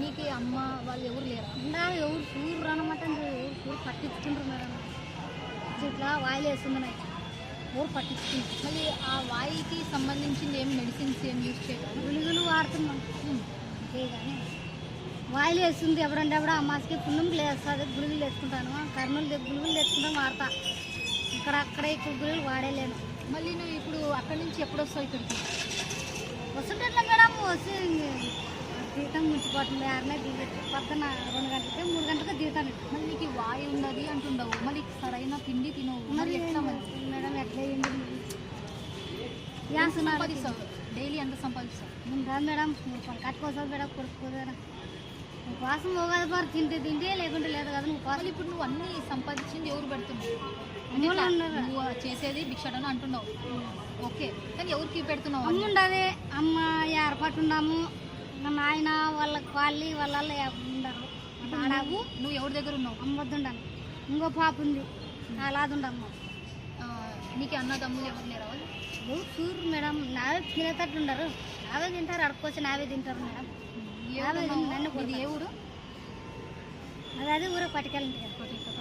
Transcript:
నీకు అమ్మ వాళ్ళు ఎవరు లేరా? ఇంకా ఎవరు చూరు అనమాట ఎవరు చూరు పట్టించుకుంటారు మేడం ఇట్లా వాయిల్ వేస్తుంది నాకు. ఎవరు పట్టించుకుంటారు. మళ్ళీ ఆ వాయికి సంబంధించింది ఏం మెడిసిన్స్ ఏం యూజ్ చేయగలరు గుళిగులు వాడుతున్నాం. అంతే కానీ వాయిల్ వేస్తుంది ఎప్పుడంటే అప్పుడు అమ్మాసికి పుణ్యం లేస్తుంది గుళిగులు వేసుకుంటాను. కర్నూలు గుళిగులు వేసుకుంటాం వాడతా. ఇక్కడ అక్కడ ఇక్కడ గుళిగులు వాడేలేను. మళ్ళీ నువ్వు ఇప్పుడు అక్కడి నుంచి ఎప్పుడు వస్తావు ఇక్కడికి? వస్తుంటే మేడం? వచ్చి జీతం ఆరునే దిగచ్చు పక్కన రెండు గంటలకి మూడు గంటలకి జీతాను మళ్ళీ నీకు వాయి ఉండదు అంటుండవు. మళ్ళీ సరైన తిండి తినవు మరి మరి ఎట్లా మరి? మేడం ఎట్లా సంపాదిస్తావు? డైలీ ఎంత సంపాదిస్తావు? ఉంటాను మేడం నువ్వు కట్టుకోసావు మేడం కొడుకోదా ఉపవాసం బారు తింటే తింటే లేకుంటే లేదు కదా నువ్వు మళ్ళీ ఇప్పుడు నువ్వు అన్ని సంపాదించింది ఎవరు పెడుతున్నావు చేసేది భిక్షడని అంటున్నావు. ఓకే. కానీ ఎవరికి పెడుతున్నావు అమ్మ ఉండదు అమ్మ ఏర్పాటు ఉన్నాము. మా నాయన వాళ్ళ వాళ్ళు వాళ్ళ ఉండరు. మా నాన్న నువ్వు నువ్వు ఎవరి దగ్గర ఉన్నావు? అమ్మ వద్ద ఉండాలి ఇంకో పాప ఉంది. అలాది ఉండమ్మ ఆ, నీకు అన్నదమ్ములు ఎవరు లేరా వాళ్ళు? ఎవరు చూరు మేడం నావే తినేటట్టు ఉండరు. నావే తింటారు అడుక్కొచ్చి నావే తింటారు మేడం. నావే నన్ను ఏ ఊరు? అది అదే ఊరే పట్టుకెళ్ళండి కదా.